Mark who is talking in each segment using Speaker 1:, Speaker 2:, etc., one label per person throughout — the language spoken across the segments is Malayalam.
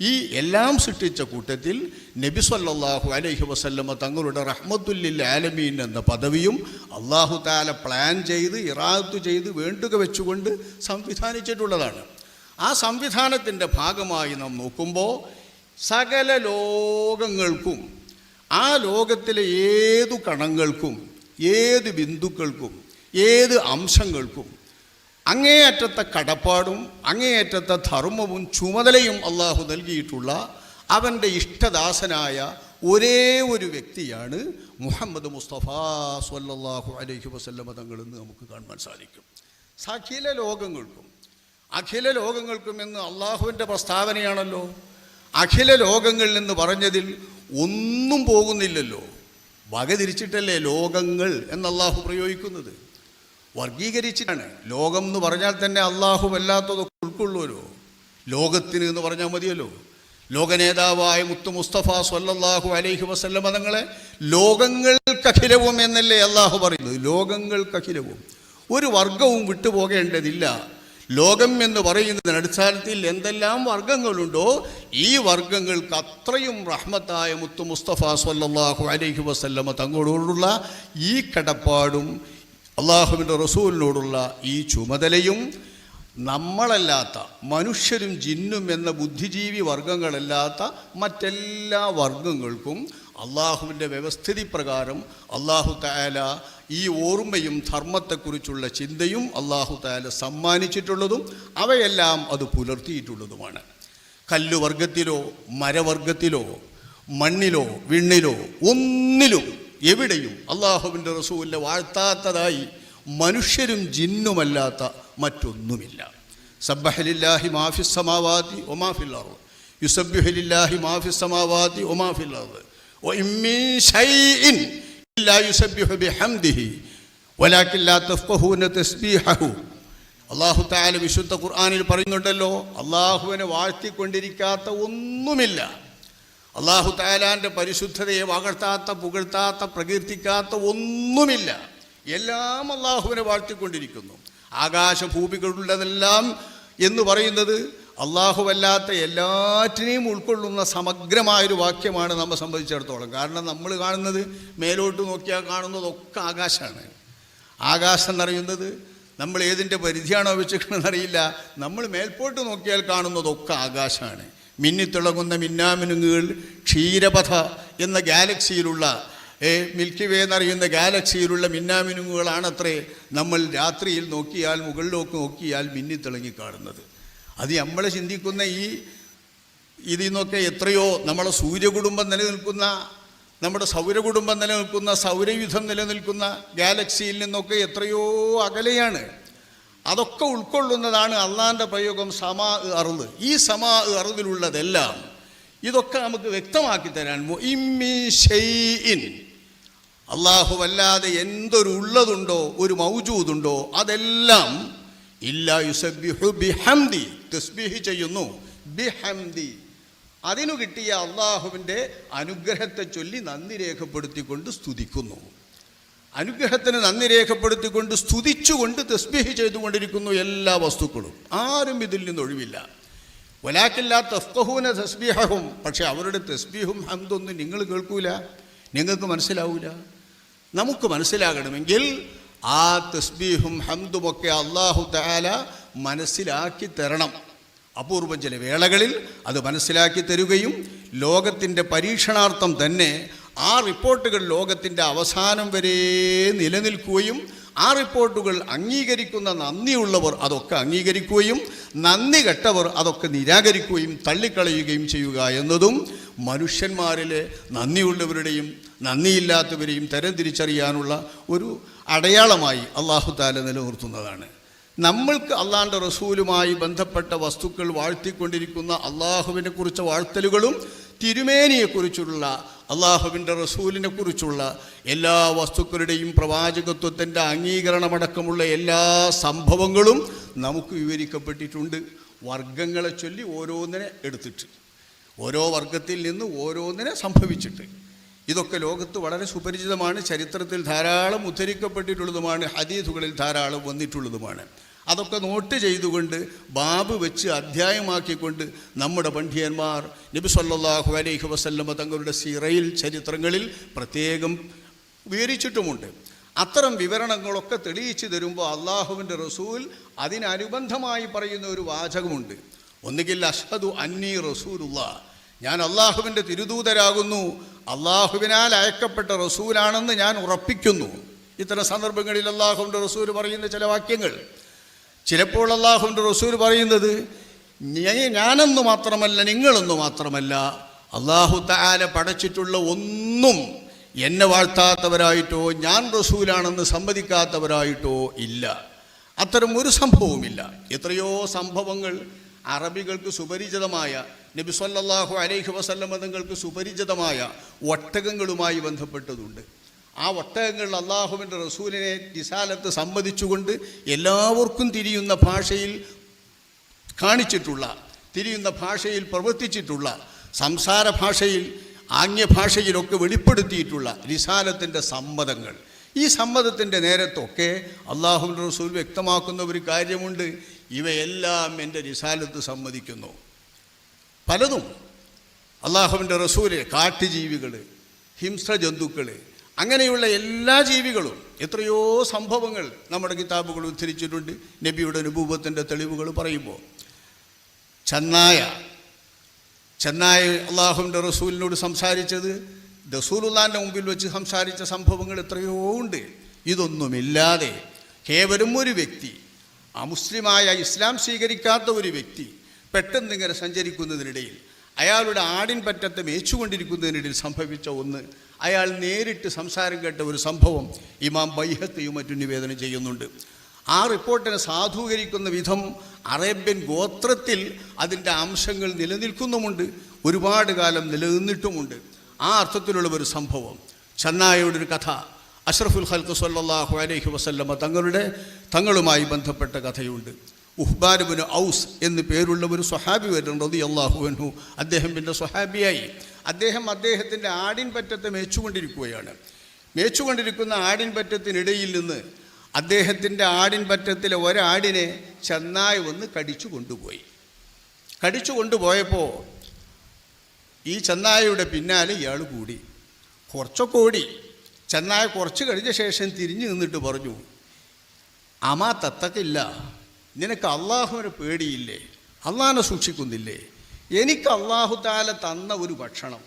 Speaker 1: ഈ എല്ലാം സൃഷ്ടിച്ച കൂട്ടത്തിൽ നബി സല്ലാഹു അലൈഹി വസല്ലമ തങ്ങളുടെ റഹ്മത്തുല്ലിൽ ആലമീൻ എന്ന പദവിയും അള്ളാഹു താല പ്ലാൻ ചെയ്ത് ഇറാത്ത് ചെയ്ത് വേണ്ടുക വെച്ചുകൊണ്ട് സംവിധാനിച്ചിട്ടുള്ളതാണ്. ആ സംവിധാനത്തിന്റെ ഭാഗമായി നാം നോക്കുമ്പോൾ സകല ലോകങ്ങൾക്കും ആ ലോകത്തിലെ ഏതു കണങ്ങൾക്കും ഏത് ബിന്ദുക്കൾക്കും ഏത് അംശങ്ങൾക്കും അങ്ങേയറ്റത്തെ കടപ്പാടും അങ്ങേയറ്റത്തെ ധർമ്മവും ചുമതലയും അള്ളാഹു നൽകിയിട്ടുള്ള അവന്റെ ഇഷ്ടദാസനായ ഒരേ ഒരു വ്യക്തിയാണ് മുഹമ്മദ് മുസ്തഫ സ്വല്ലല്ലാഹു അലൈഹി വസല്ലമ തങ്ങളെന്ന് നമുക്ക് കാണുവാൻ സാധിക്കും. സഖില ലോകങ്ങൾക്കും അഖില ലോകങ്ങൾക്കും എന്ന് അള്ളാഹുവിന്റെ പ്രസ്താവനയാണല്ലോ. അഖില ലോകങ്ങളിൽ എന്ന് പറഞ്ഞതിൽ ഒന്നും പോകുന്നില്ലല്ലോ. വകതിരിച്ചിട്ടല്ലേ ലോകങ്ങൾ എന്ന് അള്ളാഹു പ്രയോഗിക്കുന്നത്? വർഗീകരിച്ചിട്ടാണ് ലോകം എന്ന് പറഞ്ഞാൽ തന്നെ അള്ളാഹു വല്ലാത്തതൊക്കെ ഉൾക്കൊള്ളുമല്ലോ ലോകത്തിന് എന്ന് പറഞ്ഞാൽ മതിയല്ലോ. ലോകനേതാവായ മുത്തു മുസ്തഫ സ്വല്ലല്ലാഹു അലൈഹി വസല്ലമ തങ്ങളെ ലോകങ്ങൾക്കഖിലവും എന്നല്ലേ അള്ളാഹു പറയുന്നത്? ലോകങ്ങൾക്കഖിലവും ഒരു വർഗവും വിട്ടുപോകേണ്ടതില്ല. ലോകം എന്ന് പറയുന്നതിന് അടിസ്ഥാനത്തിൽ എന്തെല്ലാം വർഗങ്ങളുണ്ടോ ഈ വർഗങ്ങൾക്ക് അത്രയും റഹ്മത്തായ മുത്തു മുസ്തഫ സ്വല്ലല്ലാഹു അലൈഹി വസല്ലമ തങ്ങളോടുള്ള ഈ കടപ്പാടും അള്ളാഹുവിന്റെ റസൂലിനോടുള്ള ഈ ചുമതലയും നമ്മളല്ലാത്ത മനുഷ്യരും ജിന്നും എന്ന ബുദ്ധിജീവി വർഗങ്ങളല്ലാത്ത മറ്റെല്ലാ വർഗങ്ങൾക്കും അള്ളാഹുവിന്റെ വ്യവസ്ഥിതി പ്രകാരം അള്ളാഹു തായാല ഈ ഓർമ്മയും ധർമ്മത്തെക്കുറിച്ചുള്ള ചിന്തയും അള്ളാഹു തായാല സമ്മാനിച്ചിട്ടുള്ളതും അവയെല്ലാം അത് പുലർത്തിയിട്ടുള്ളതുമാണ്. കല്ലുവർഗത്തിലോ മരവർഗത്തിലോ മണ്ണിലോ വിണ്ണിലോ ഒന്നിലും എവിടെയും അള്ളാഹുവിന്റെ റസൂലിനെ വാഴ്ത്താത്തതായി മനുഷ്യരും ജിന്നുമല്ലാത്ത മറ്റൊന്നുമില്ല. സബ്ബഹലില്ലാഹി മാഫി സമാവാതി ഒമാഫില്ലാർ യുസബ്യുഹലില്ലാഹി മാഫി സമാവാതി ഒമാഫില്ലാർ അള്ളാഹു താല വിശുദ്ധ ഖുർആാനിൽ പറയുന്നുണ്ടല്ലോ അള്ളാഹുവിനെ വാഴ്ത്തിക്കൊണ്ടിരിക്കാത്ത ഒന്നുമില്ല. അള്ളാഹു താലാന്റെ പരിശുദ്ധതയെ വാഴ്ത്താത്ത പുകഴ്ത്താത്ത പ്രകീർത്തിക്കാത്ത ഒന്നുമില്ല. എല്ലാം അള്ളാഹുവിനെ വാഴ്ത്തിക്കൊണ്ടിരിക്കുന്നു. ആകാശഭൂമികളുള്ളതെല്ലാം എന്ന് പറയുന്നത് അള്ളാഹുവല്ലാത്ത എല്ലാറ്റിനെയും ഉൾക്കൊള്ളുന്ന സമഗ്രമായൊരു വാക്യമാണ് നമ്മെ സംബന്ധിച്ചിടത്തോളം. കാരണം നമ്മൾ കാണുന്നത് മേലോട്ട് നോക്കിയാൽ കാണുന്നതൊക്കെ ആകാശമാണ് ആകാശം എന്നറിയുന്നത് നമ്മൾ ഏതിന്റെ പരിധിയാണോ വെച്ചിരിക്കണമെന്ന് അറിയില്ല നമ്മൾ മേൽപോട്ട് നോക്കിയാൽ കാണുന്നതൊക്കെ ആകാശമാണ് മിന്നിത്തിളങ്ങുന്ന മിന്നാമിനുങ്ങുകൾ ക്ഷീരപഥ എന്ന ഗാലക്സിയിലുള്ള മിൽക്കി വേ എന്നറിയുന്ന ഗാലക്സിയിലുള്ള മിന്നാമിനുങ്ങുകളാണത്രേ നമ്മൾ രാത്രിയിൽ നോക്കിയാൽ മുകളിലേക്ക് നോക്കിയാൽ മിന്നിത്തിളങ്ങി കാണുന്നത് അത് നമ്മൾ ചിന്തിക്കുന്ന ഈ ഇതിൽ നിന്നൊക്കെ എത്രയോ നമ്മളെ സൂര്യകുടുംബം നിലനിൽക്കുന്ന നമ്മുടെ സൗരകുടുംബം നിലനിൽക്കുന്ന സൗരയുധം നിലനിൽക്കുന്ന ഗാലക്സിയിൽ നിന്നൊക്കെ എത്രയോ അകലെയാണ്. അതൊക്കെ ഉൾക്കൊള്ളുന്നതാണ് അള്ളാന്റെ പ്രയോഗം സമാ അറുത് ഈ സമാ അറുതിലുള്ളതെല്ലാം ഇതൊക്കെ നമുക്ക് വ്യക്തമാക്കി തരാൻ അള്ളാഹു അല്ലാതെ എന്തൊരു ഉള്ളതുണ്ടോ ഒരു മൗജൂദുണ്ടോ അതെല്ലാം ഇല്ലാ യുസബിഹു ബിഹംദി. തസ്ബീഹ് ചെയ്യുന്നു. ബിഹംദി. അതിനു കിട്ടിയ അള്ളാഹുവിന്റെ അനുഗ്രഹത്തെ ചൊല്ലി നന്ദി രേഖപ്പെടുത്തിക്കൊണ്ട് സ്തുതിക്കുന്നു. അനുഗ്രഹത്തിന് നന്ദി രേഖപ്പെടുത്തിക്കൊണ്ട് സ്തുതിച്ചുകൊണ്ട് തസ്ബീഹ് ചെയ്തുകൊണ്ടിരിക്കുന്നു എല്ലാ വസ്തുക്കളും. ആരും ഇതിൽ നിന്ന് ഒഴിവില്ല. വലാക്കില്ല തസ്തഹൂന തസ്ബീഹും പക്ഷെ അവരുടെ തസ്ബീഹും ഹംദൊന്നും നിങ്ങൾ കേൾക്കൂല. നിങ്ങൾക്ക് മനസ്സിലാവൂല. നമുക്ക് മനസ്സിലാകണമെങ്കിൽ ആ തസ്ബീഹും ഹംദുമൊക്കെ അള്ളാഹു താല മനസ്സിലാക്കി തരണം. അപൂർവം ചില വേളകളിൽ അത് മനസ്സിലാക്കി തരുകയും ലോകത്തിന്റെ പരീക്ഷണാർത്ഥം തന്നെ ആ റിപ്പോർട്ടുകൾ ലോകത്തിന്റെ അവസാനം വരെ നിലനിൽക്കുകയും ആ റിപ്പോർട്ടുകൾ അംഗീകരിക്കുന്ന നന്ദിയുള്ളവർ അതൊക്കെ അംഗീകരിക്കുകയും നന്ദി കെട്ടവർ അതൊക്കെ നിരാകരിക്കുകയും തള്ളിക്കളയുകയും ചെയ്യുക എന്നതും മനുഷ്യന്മാരിലെ നന്ദിയുള്ളവരുടെയും നന്ദിയില്ലാത്തവരെയും തരംതിരിച്ചറിയാനുള്ള ഒരു അടയാളമായി അള്ളാഹു താല നിലനിർത്തുന്നതാണ്. നമ്മൾക്ക് അള്ളാന്റെ റസൂലുമായി ബന്ധപ്പെട്ട വസ്തുക്കൾ വാഴ്ത്തിക്കൊണ്ടിരിക്കുന്ന അള്ളാഹുവിനെ കുറിച്ച വാഴ്ത്തലുകളും തിരുമേനിയെക്കുറിച്ചുള്ള അള്ളാഹുവിന്റെ റസൂലിനെ കുറിച്ചുള്ള എല്ലാ വസ്തുക്കളുടെയും പ്രവാചകത്വത്തിന്റെ അംഗീകരണമടക്കമുള്ള എല്ലാ സംഭവങ്ങളും നമുക്ക് വിവരിക്കപ്പെട്ടിട്ടുണ്ട്. വർഗങ്ങളെ ചൊല്ലി ഓരോന്നിനെ എടുത്തിട്ട് ഓരോ വർഗത്തിൽ നിന്ന് ഓരോന്നിനെ സംഭവിച്ചിട്ട്. ഇതൊക്കെ ലോകത്ത് വളരെ സുപരിചിതമാണ് ചരിത്രത്തിൽ ധാരാളം ഉദ്ധരിക്കപ്പെട്ടിട്ടുള്ളതുമാണ് ഹദീസുകളിൽ ധാരാളം വന്നിട്ടുള്ളതുമാണ്. അതൊക്കെ നോട്ട് ചെയ്തുകൊണ്ട് ബാബ് വെച്ച് അധ്യായമാക്കിക്കൊണ്ട് നമ്മുടെ പണ്ഡിയന്മാർ നബി സല്ലല്ലാഹു അലൈഹി വസല്ലമ തങ്ങളുടെ സിറയിൽ ചരിത്രങ്ങളിൽ പ്രത്യേകം വിവരിച്ചിട്ടുമുണ്ട്. അത്തരം വിവരണങ്ങളൊക്കെ തെളിയിച്ചു തരുമ്പോൾ അള്ളാഹുവിന്റെ റസൂൽ അതിനനുബന്ധമായി പറയുന്ന ഒരു വാചകമുണ്ട്. ഒന്നുകിൽ അഷ്ഹദു അന്നി റസൂലുള്ള. ഞാൻ അള്ളാഹുവിന്റെ തിരുദൂതരാകുന്നു. അള്ളാഹുവിനാൽ അയക്കപ്പെട്ട റസൂലാണെന്ന് ഞാൻ ഉറപ്പിക്കുന്നു. ഇത്തരം സന്ദർഭങ്ങളിൽ അള്ളാഹുവിന്റെ റസൂൽ പറയുന്ന ചില വാക്യങ്ങൾ. ചിലപ്പോൾ അള്ളാഹുവിന്റെ റസൂൽ പറയുന്നത് "ഞ- ഞാനെന്ന് മാത്രമല്ല നിങ്ങളെന്ന് മാത്രമല്ല അള്ളാഹു താല പടച്ചിട്ടുള്ള ഒന്നും എന്നെ വാഴ്ത്താത്തവരായിട്ടോ ഞാൻ റസൂലാണെന്ന് സമ്മതിക്കാത്തവരായിട്ടോ ഇല്ല. അത്തരം ഒരു സംഭവവുമില്ല. എത്രയോ സംഭവങ്ങൾ അറബികൾക്ക് സുപരിചിതമായ നബി സല്ലല്ലാഹു അലൈഹി വസല്ലമ തങ്ങൾക്ക് സുപരിചിതമായ ഒട്ടകങ്ങളുമായി ബന്ധപ്പെട്ടതുണ്ട്. ആ ഒട്ടകങ്ങൾ അള്ളാഹുവിന്റെ റസൂലിനെ നിസാലത്ത് സമ്മതിച്ചുകൊണ്ട് എല്ലാവർക്കും തിരിയുന്ന ഭാഷയിൽ കാണിച്ചിട്ടുള്ള തിരിയുന്ന ഭാഷയിൽ പ്രവർത്തിച്ചിട്ടുള്ള സംസാര ഭാഷയിൽ ആംഗ്യഭാഷയിലൊക്കെ വെളിപ്പെടുത്തിയിട്ടുള്ള റിസാലത്തിന്റെ സമ്മതങ്ങൾ. ഈ സമ്മതത്തിന്റെ നേരത്തൊക്കെ അള്ളാഹുവിന്റെ റസൂൽ വ്യക്തമാക്കുന്ന ഒരു കാര്യമുണ്ട്. ഇവയെല്ലാം എന്റെ റിസാലത്ത് സമ്മതിക്കുന്നു പലതും അള്ളാഹുവിന്റെ റസൂൽ കാട്ടുജീവികൾ ഹിംസ്രജന്തുക്കൾ അങ്ങനെയുള്ള എല്ലാ ജീവികളും എത്രയോ സംഭവങ്ങൾ നമ്മുടെ കിതാബുകൾ ഉദ്ധരിച്ചിട്ടുണ്ട്. നബിയുടെ അനുഭൂപത്തിന്റെ തെളിവുകൾ പറയുമ്പോൾ. ചെന്നായ ചെന്നായ അള്ളാഹുവിന്റെ റസൂലിനോട് സംസാരിച്ചത് ദസൂലുല്ലാന്റെ മുമ്പിൽ വെച്ച് സംസാരിച്ച സംഭവങ്ങൾ എത്രയോ ഉണ്ട്. ഇതൊന്നുമില്ലാതെ കേവലം ഒരു വ്യക്തി അമുസ്ലിമായ ഇസ്ലാം സ്വീകരിക്കാത്ത ഒരു വ്യക്തി പെട്ടെന്ന് ഇങ്ങനെ സഞ്ചരിക്കുന്നതിനിടയിൽ അയാളുടെ ആടിൻ പറ്റത്തെ മേച്ചുകൊണ്ടിരിക്കുന്നതിനിടയിൽ സംഭവിച്ച ഒന്ന് അയാൾ നേരിട്ട് സംസാരം കേട്ട ഒരു സംഭവം ഇമാം ബൈഹത്തെയും മറ്റു നിവേദനം ചെയ്യുന്നുണ്ട്. ആ റിപ്പോർട്ടിനെ സാധൂകരിക്കുന്ന വിധം അറേബ്യൻ ഗോത്രത്തിൽ അതിന്റെ അംശങ്ങൾ നിലനിൽക്കുന്നുമുണ്ട് ഒരുപാട് കാലം നിലനിന്നിട്ടുമുണ്ട്. ആ അർത്ഥത്തിലുള്ള ഒരു സംഭവം. ചെന്നായയുടെ ഒരു കഥ അഷ്റഫുൽ ഹൽക്ക് സല്ലാഹു അലൈഹി വസല്ലമ തങ്ങളുടെ തങ്ങളുമായി ബന്ധപ്പെട്ട കഥയുണ്ട്. ഉഹ്ബാനുബിന് ഔസ് എന്ന് പേരുള്ള ഒരു സ്വഹാബി വരുന്നുണ്ട് റതി അള്ളാഹു അൻഹു. അദ്ദേഹം പിന്നെ സ്വഹാബിയായി. അദ്ദേഹം അദ്ദേഹത്തിന്റെ ആടിൻ പറ്റത്തെ മേച്ചുകൊണ്ടിരിക്കുകയാണ്. മേച്ചുകൊണ്ടിരിക്കുന്ന ആടിൻ പറ്റത്തിനിടയിൽ നിന്ന് അദ്ദേഹത്തിന്റെ ആടിൻ പറ്റത്തിലെ ഒരാടിനെ ചെന്നായി വന്ന് കടിച്ചു കൊണ്ടുപോയി. കടിച്ചു കൊണ്ടുപോയപ്പോൾ ഈ ചെന്നായയുടെ പിന്നാലെ ഇയാൾ കൂടി. കുറച്ചൊക്കെ ഓടി. ചെന്നായ കുറച്ച് കഴിഞ്ഞ ശേഷം തിരിഞ്ഞു നിന്നിട്ട് പറഞ്ഞു അമാ തത്തക്കില്ല. നിനക്ക് അള്ളാഹുവിന് പേടിയില്ലേ? അള്ളാഹിനെ സൂക്ഷിക്കുന്നില്ലേ? എനിക്ക് അള്ളാഹു താല തന്ന ഒരു ഭക്ഷണം.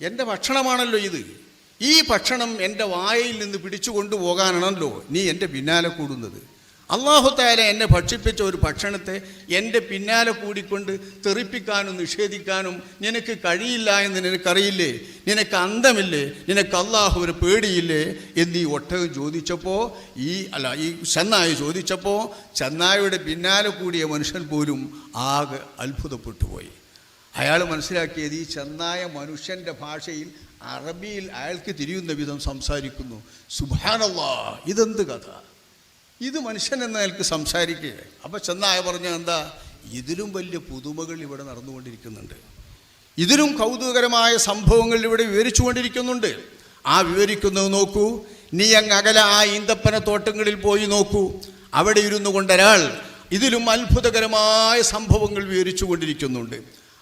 Speaker 1: എന്റെ ഭക്ഷണമാണല്ലോ ഇത്. ഈ ഭക്ഷണം എന്റെ വായയിൽ നിന്ന് പിടിച്ചു കൊണ്ടുപോകാനാണല്ലോ നീ എന്റെ പിന്നാലെ കൂടുന്നത്. അള്ളാഹു താല എന്നെ ഭക്ഷിപ്പിച്ച ഒരു ഭക്ഷണത്തെ എന്റെ പിന്നാലെ കൂടിക്കൊണ്ട് തെറിപ്പിക്കാനും നിഷേധിക്കാനും നിനക്ക് കഴിയില്ല എന്ന് നിനക്കറിയില്ലേ? നിനക്ക് അന്തമില്ലേ? നിനക്ക് അള്ളാഹു ഒരു പേടിയില്ലേ? എന്ന് ഈ ഒട്ടകം ചോദിച്ചപ്പോൾ ഈ അല്ല ഈ ചെന്നായി ചോദിച്ചപ്പോൾ ചെന്നായയുടെ പിന്നാലെ കൂടിയ മനുഷ്യൻ പോലും ആകെ അത്ഭുതപ്പെട്ടു പോയി അയാൾ മനസ്സിലാക്കിയത് ഈ ചെന്നായ മനുഷ്യന്റെ ഭാഷയിൽ അറബിയിൽ അയാൾക്ക് തിരിയുന്ന വിധം സംസാരിക്കുന്നു. സുഭാനുള്ള ഇതെന്ത് കഥ? ഇത് മനുഷ്യൻ എന്ന നിലയ്ക്ക് സംസാരിക്കുക അപ്പം ചെന്നായ പറഞ്ഞ എന്താ? ഇതിലും വലിയ പുതുമകൾ ഇവിടെ നടന്നുകൊണ്ടിരിക്കുന്നുണ്ട്. ഇതിലും കൗതുകകരമായ സംഭവങ്ങൾ ഇവിടെ വിവരിച്ചുകൊണ്ടിരിക്കുന്നുണ്ട്. ആ വിവരിക്കുന്നത് നോക്കൂ. നീ അങ്ങ് അകല ആ ഈന്തപ്പന തോട്ടങ്ങളിൽ പോയി നോക്കൂ. അവിടെ ഇരുന്നു കൊണ്ടൊരാൾ ഇതിലും അത്ഭുതകരമായ സംഭവങ്ങൾ വിവരിച്ചു കൊണ്ടിരിക്കുന്നുണ്ട്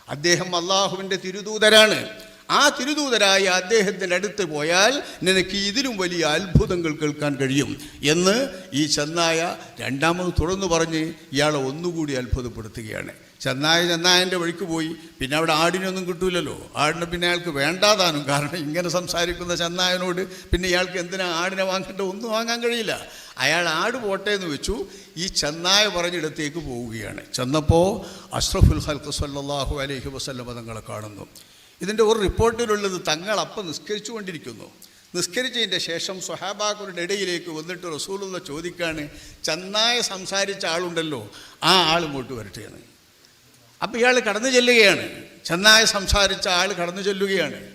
Speaker 1: അദ്ദേഹം അള്ളാഹുവിന്റെ തിരുദൂതരാണ്. ആ തിരുദൂതരായ അദ്ദേഹത്തിന്റെ അടുത്ത് പോയാൽ നിനക്ക് ഇതിലും വലിയ അത്ഭുതങ്ങൾ കേൾക്കാൻ കഴിയും എന്ന് ഈ ചെന്നായ രണ്ടാമത് തുറന്നു പറഞ്ഞ് ഇയാളെ ഒന്നുകൂടി അത്ഭുതപ്പെടുത്തുകയാണ്. ചെന്നായ ചെന്നായന്റെ വഴിക്ക് പോയി. പിന്നെ അവിടെ ആടിനൊന്നും കിട്ടൂലല്ലോ. ആടിനെ പിന്നെ അയാൾക്ക് വേണ്ടാതാനും കാരണം ഇങ്ങനെ സംസാരിക്കുന്ന ചെന്നായനോട് പിന്നെ ഇയാൾക്ക് എന്തിനാ ആടിനെ വാങ്ങേണ്ട ഒന്നും വാങ്ങാൻ കഴിയില്ല. അയാൾ ആട് പോട്ടെ എന്ന് വെച്ചു. ഈ ചെന്നായ പറഞ്ഞിടത്തേക്ക് പോവുകയാണ്. ചെന്നപ്പോൾ അഷ്റഫുൽ ഹൽക്ക് സല്ലാഹു അലഹി വസല്ല പദങ്ങളെ കാണുന്നു. ഇതിന്റെ ഒരു റിപ്പോർട്ടിലുള്ളത് തങ്ങൾ അപ്പം നിസ്കരിച്ചു കൊണ്ടിരിക്കുന്നു നിസ്കരിച്ചതിന്റെ ശേഷം സ്വഹാബാക്കളുടെ ഇടയിലേക്ക് വന്നിട്ട് റസൂലുള്ള ചോദിക്കാണ് ചെന്നായ സംസാരിച്ച ആളുണ്ടല്ലോ ആ ആൾ ഇങ്ങോട്ട് വരട്ടെയാണ് അപ്പം ഇയാൾ കടന്നു ചെല്ലുകയാണ്. ചെന്നായ സംസാരിച്ച ആൾ കടന്നു ചെല്ലുകയാണ്.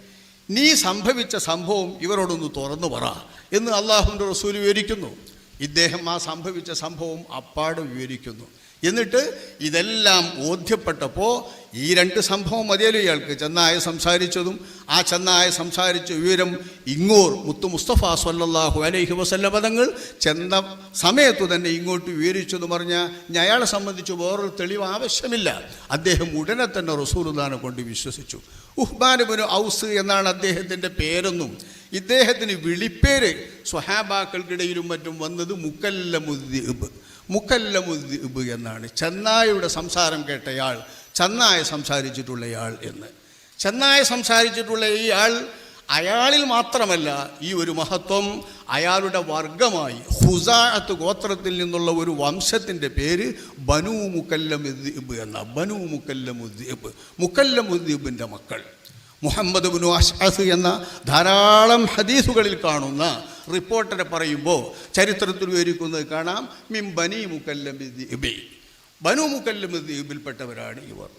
Speaker 1: നീ സംഭവിച്ച സംഭവം ഇവരോടൊന്ന് തുറന്നു പറ എന്ന് അള്ളാഹുവിന്റെ റസൂൽ വിവരിക്കുന്നു. ഇദ്ദേഹം ആ സംഭവിച്ച സംഭവം അപ്പാട് വിവരിക്കുന്നു. എന്നിട്ട് ഇതെല്ലാം ബോധ്യപ്പെട്ടപ്പോൾ ഈ രണ്ട് സംഭവം മതിയല്ലോ ഇയാൾക്ക്. ചെന്നായ സംസാരിച്ചതും ആ ചെന്നായ സംസാരിച്ച വിവരം ഇങ്ങോർ മുത്തു മുസ്തഫ സല്ലാഹു അലൈഹി വസല്ല പദങ്ങൾ ചെന്ന സമയത്തു തന്നെ ഇങ്ങോട്ട് വിവരിച്ചെന്ന് പറഞ്ഞാൽ ഞാൻ അയാളെ സംബന്ധിച്ച് വേറൊരു തെളിവ് ആവശ്യമില്ല. അദ്ദേഹം ഉടനെ തന്നെ റസൂലുദാനെ കൊണ്ട് വിശ്വസിച്ചു. ഉഹ്ബാനുബിന് ഔസ് എന്നാണ് അദ്ദേഹത്തിന്റെ പേരെന്നും ഇദ്ദേഹത്തിന് വിളിപ്പേര് സ്വഹാബാക്കൾക്കിടയിലും മറ്റും വന്നത് മുക്കല്ലമുദ്ദീബ്. മുക്കല്ലമുദ്ദീബ് എന്നാണ്. ചെന്നായയുടെ സംസാരം കേട്ടയാൾ ചെന്നായ സംസാരിച്ചിട്ടുള്ളയാൾ എന്ന്. ചെന്നായ സംസാരിച്ചിട്ടുള്ള ആൾ അയാളിൽ മാത്രമല്ല ഈ ഒരു മഹത്വം അയാളുടെ വർഗമായി ഹുസാഅത്ത് ഗോത്രത്തിൽ നിന്നുള്ള ഒരു വംശത്തിന്റെ പേര് ബനു മുക്കല്ലമുദ്ദീബ് എന്ന. ബനു മുക്കല്ലമുദ്ദീബ് മുക്കല്ലമുദ്ദീബിന്റെ മക്കൾ. മുഹമ്മദ് ബിനു അഷ്അസ് എന്ന ധാരാളം ഹദീസുകളിൽ കാണുന്ന റിപ്പോർട്ടറെ പറയുമ്പോൾ ചരിത്രത്തിൽ വിവരിക്കുന്നത് കാണാം. മിം ബനി മുക്കല്ലം ബനു മുക്കല്ലം ദ്വീപിൽപ്പെട്ടവരാണ് ഇവർ.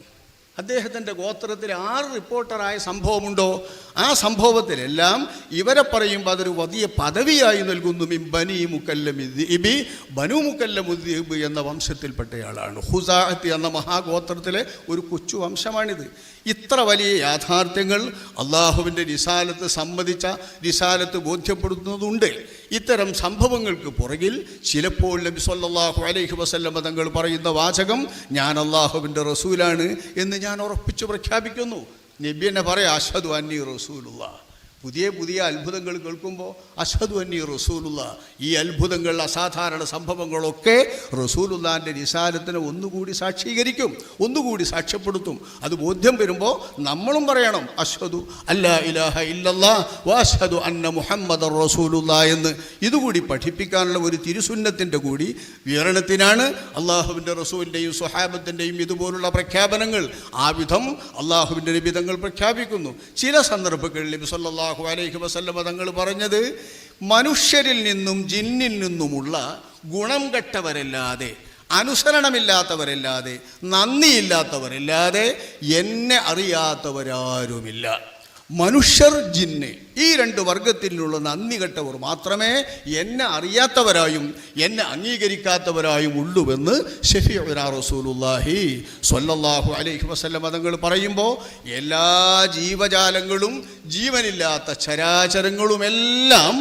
Speaker 1: അദ്ദേഹത്തിന്റെ ഗോത്രത്തിൽ ആറ് റിപ്പോർട്ടറായ സംഭവമുണ്ടോ? ആ സംഭവത്തിലെല്ലാം ഇവരെ പറയുമ്പോൾ അതൊരു വലിയ പദവിയായി നൽകുന്നു. മിം ബനി മുക്കല്ലമിദ്ദീബി ബനു മുക്കല്ലമുദ്ദീബ് എന്ന വംശത്തിൽപ്പെട്ടയാളാണ്. ഹുസാഹത്ത് എന്ന മഹാഗോത്രത്തിലെ ഒരു കൊച്ചു വംശമാണിത്. ഇത്ര വലിയ യാഥാർത്ഥ്യങ്ങൾ അള്ളാഹുവിന്റെ നിസാലത്ത് സമ്മതിച്ച നിസാലത്ത് ബോധ്യപ്പെടുത്തുന്നതുണ്ട്. ഇത്തരം സംഭവങ്ങൾക്ക് പുറകിൽ ചിലപ്പോൾ നബി സല്ലാഹു അലൈഹി വസല്ലം തങ്ങൾ പറയുന്ന വാചകം ഞാൻ അള്ളാഹുവിന്റെ റസൂലാണ് എന്ന് ഞാൻ ഉറപ്പിച്ചു പ്രഖ്യാപിക്കുന്നു. നബി എന്നെ പറയാം അഷദ് അന്നി റസൂലുള്ള. പുതിയ പുതിയ അത്ഭുതങ്ങൾ കേൾക്കുമ്പോൾ അഷദു അന്നി റസൂലുള്ള. ഈ അത്ഭുതങ്ങൾ അസാധാരണ സംഭവങ്ങളൊക്കെ റസൂലുള്ളാന്റെ നിസാരത്തിനെ ഒന്നുകൂടി സാക്ഷീകരിക്കും ഒന്നുകൂടി സാക്ഷ്യപ്പെടുത്തും. അത് ബോധ്യം വരുമ്പോൾ നമ്മളും പറയണം അഷദു അല്ല ഇലാഹ ഇല്ലല്ലാ വാഷദു അന്ന മുഹമ്മദ് റസൂലുള്ള എന്ന്. ഇതുകൂടി പഠിപ്പിക്കാനുള്ള ഒരു തിരുസുന്നത്തിന്റെ കൂടി വിവരണത്തിനാണ് അള്ളാഹുവിന്റെ റസൂലിന്റെയും സ്വഹാബത്തിന്റെയും ഇതുപോലുള്ള പ്രഖ്യാപനങ്ങൾ. ആ വിധം അള്ളാഹുവിന്റെ വിധങ്ങൾ പ്രഖ്യാപിക്കുന്നു. ചില സന്ദർഭങ്ങളിൽ നബി സല്ലല്ലാഹു അലൈഹി വസല്ലമ തങ്ങൾ പറഞ്ഞത് മനുഷ്യരിൽ നിന്നും ജിന്നിൽ നിന്നുമുള്ള ഗുണം കെട്ടവരല്ലാതെ അനുസരണമില്ലാത്തവരല്ലാതെ നന്ദിയില്ലാത്തവരല്ലാതെ എന്നെ അറിയാത്തവരാരുമില്ല. മനുഷ്യർ ജിന്ന്. ഈ രണ്ട് വർഗത്തിലുള്ള നന്ദി കെട്ടവർ മാത്രമേ എന്നെ അറിയാത്തവരായും എന്നെ അംഗീകരിക്കാത്തവരായും ഉള്ളുവെന്ന് ഷെഫിഉന റസൂലുല്ലാഹി സ്വല്ലല്ലാഹു അലൈഹി വസല്ലം മതങ്ങൾ പറയുമ്പോൾ എല്ലാ ജീവജാലങ്ങളും ജീവനില്ലാത്ത ചരാചരങ്ങളുമെല്ലാം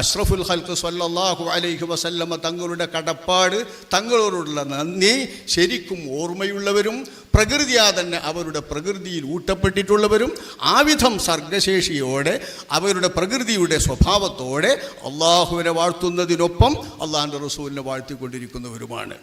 Speaker 1: അഷ്റഫുൽ ഹൽക്ക് സല്ലല്ലാഹു അലൈഹി വസല്ലമ തങ്ങളുടെ കടപ്പാട് തങ്ങളോടുള്ള നന്ദി. ശരിക്കും ഓർമ്മയുള്ളവരും പ്രകൃതിയാ തന്നെ അവരുടെ പ്രകൃതിയിൽ ഊട്ടപ്പെട്ടിട്ടുള്ളവരും ആവിധം വിധം സർഗശേഷിയോടെ അവരുടെ പ്രകൃതിയുടെ സ്വഭാവത്തോടെ അള്ളാഹുവിനെ വാഴ്ത്തുന്നതിനൊപ്പം അള്ളാഹിന്റെ റസൂലിനെ വാഴ്ത്തിക്കൊണ്ടിരിക്കുന്നവരുമാണ്.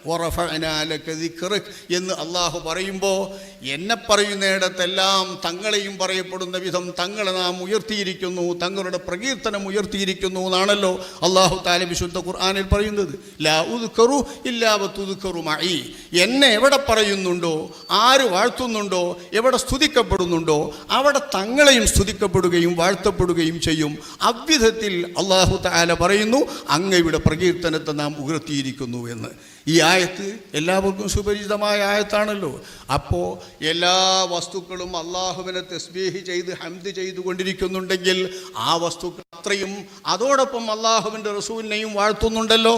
Speaker 1: എന്ന് അള്ളാഹു പറയുമ്പോൾ എന്നെ പറയുന്നിടത്തെല്ലാം തങ്ങളെയും പറയപ്പെടുന്ന വിധം തങ്ങളെ നാം ഉയർത്തിയിരിക്കുന്നു തങ്ങളുടെ പ്രകീർത്തനം ഉയർത്തിയിരിക്കുന്നു എന്നാണല്ലോ അള്ളാഹു താല വിശുദ്ധ ഖുർആാനിൽ പറയുന്നത്. ലാ ഉദുക്കറു ഇല്ലാവത്തുദ്ക്കറു മഈ. എന്നെ എവിടെ പറയുന്നുണ്ടോ ആര് വാഴ്ത്തുന്നുണ്ടോ എവിടെ സ്തുതിക്കപ്പെടുന്നുണ്ടോ അവിടെ തങ്ങളെയും സ്തുതിക്കപ്പെടുകയും വാഴ്ത്തപ്പെടുകയും ചെയ്യും. അவ்விധത്തിൽ അള്ളാഹു താല പറയുന്നു അങ്ങയുടെ പ്രകീർത്തനത്തെ നാം ഉയർത്തിയിരിക്കുന്നു എന്ന്. ഈ ആയത്ത് എല്ലാവർക്കും സുപരിചിതമായ ആയത്താണല്ലോ. അപ്പോൾ എല്ലാ വസ്തുക്കളും അള്ളാഹുവിനെ തസ്ബീഹ് ചെയ്ത് ഹംദ് ചെയ്തുകൊണ്ടിരിക്കുന്നുണ്ടെങ്കിൽ ആ വസ്തുക്കൾ അത്രയും അതോടൊപ്പം അള്ളാഹുവിന്റെ റസൂലിനെയും വാഴ്ത്തുന്നുണ്ടല്ലോ.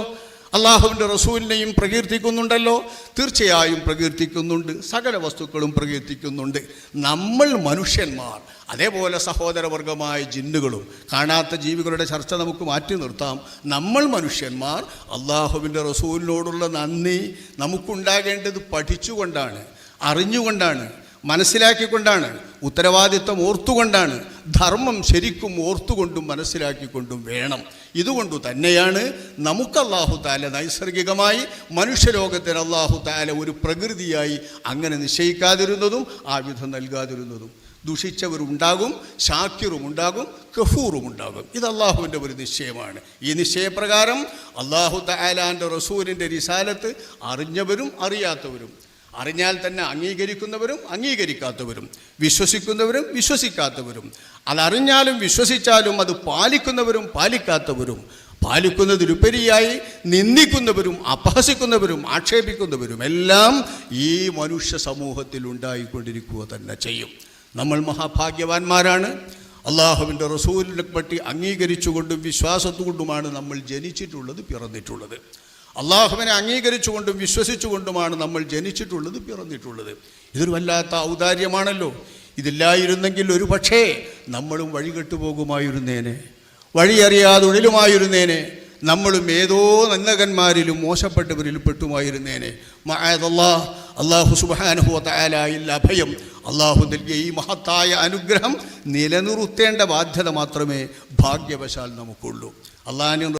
Speaker 1: അള്ളാഹുവിന്റെ റസൂലിനെയും പ്രകീർത്തിക്കുന്നുണ്ടല്ലോ. തീർച്ചയായും പ്രകീർത്തിക്കുന്നുണ്ട്. സകല വസ്തുക്കളും പ്രകീർത്തിക്കുന്നുണ്ട്. നമ്മൾ മനുഷ്യന്മാർ അതേപോലെ സഹോദരവർഗമായ ജിന്നുകളും കാണാത്ത ജീവികളുടെ ചർച്ച നമുക്ക് മാറ്റി നിർത്താം. നമ്മൾ മനുഷ്യന്മാർ അള്ളാഹുവിന്റെ റസൂലിനോടുള്ള നന്ദി നമുക്കുണ്ടാകേണ്ടത് പഠിച്ചുകൊണ്ടാണ് അറിഞ്ഞുകൊണ്ടാണ് മനസ്സിലാക്കിക്കൊണ്ടാണ് ഉത്തരവാദിത്വം ഓർത്തുകൊണ്ടാണ് ധർമ്മം ശരിക്കും ഓർത്തുകൊണ്ടും മനസ്സിലാക്കിക്കൊണ്ടും വേണം. ഇതുകൊണ്ടു തന്നെയാണ് നമുക്ക് അള്ളാഹു താല നൈസർഗികമായി മനുഷ്യലോകത്തിന് അള്ളാഹു താല ഒരു പ്രകൃതിയായി അങ്ങനെ നിശ്ചയിക്കാതിരുന്നതും ആ വിധം നൽകാതിരുന്നതും. ദുഷിച്ചവരുണ്ടാകും ഷാക്കിറും ഉണ്ടാകും കഫൂറും ഉണ്ടാകും ഇത് അള്ളാഹുവിന്റെ ഒരു നിശ്ചയമാണ്. ഈ നിശ്ചയപ്രകാരം അള്ളാഹു താലാന്റെ റസൂലിന്റെ റിസാലത്ത് അറിഞ്ഞവരും അറിയാത്തവരും അറിഞ്ഞാൽ തന്നെ അംഗീകരിക്കുന്നവരും അംഗീകരിക്കാത്തവരും വിശ്വസിക്കുന്നവരും വിശ്വസിക്കാത്തവരും. അതറിഞ്ഞാലും വിശ്വസിച്ചാലും അത് പാലിക്കുന്നവരും പാലിക്കാത്തവരും. പാലിക്കുന്നതിലുപരിയായി നിന്ദിക്കുന്നവരും അപഹസിക്കുന്നവരും ആക്ഷേപിക്കുന്നവരും എല്ലാം ഈ മനുഷ്യ സമൂഹത്തിൽ ഉണ്ടായിക്കൊണ്ടിരിക്കുക തന്നെ ചെയ്യും. നമ്മൾ മഹാഭാഗ്യവാന്മാരാണ്. അള്ളാഹുവിന്റെ റസൂലിനെ പറ്റി അംഗീകരിച്ചുകൊണ്ടും വിശ്വാസത്തുകൊണ്ടുമാണ് നമ്മൾ ജനിച്ചിട്ടുള്ളത് പിറന്നിട്ടുള്ളത്. അള്ളാഹുവിനെ അംഗീകരിച്ചുകൊണ്ടും വിശ്വസിച്ചുകൊണ്ടുമാണ് നമ്മൾ ജനിച്ചിട്ടുള്ളത് പിറന്നിട്ടുള്ളത്. ഇതൊരു വല്ലാത്ത ഔദാര്യമാണല്ലോ. ഇതില്ലായിരുന്നെങ്കിൽ ഒരു പക്ഷേ നമ്മളും വഴികെട്ടു പോകുമായിരുന്നേനെ. വഴിയറിയാതെ ഉഴലുമായിരുന്നേനെ. നമ്മളും ഏതോ നന്നകന്മാരിലും മോശപ്പെട്ടവരിൽ പെട്ടുമായിരുന്നേനെ. മഅദല്ലാ അള്ളാഹു സുബാനുഹു തയാലായില്ല അഭയം. അള്ളാഹു നൽകിയ ഈ മഹത്തായ അനുഗ്രഹം നിലനിർത്തേണ്ട ബാധ്യത മാത്രമേ ഭാഗ്യവശാൽ നമുക്കുള്ളൂ. അള്ളാഹിന്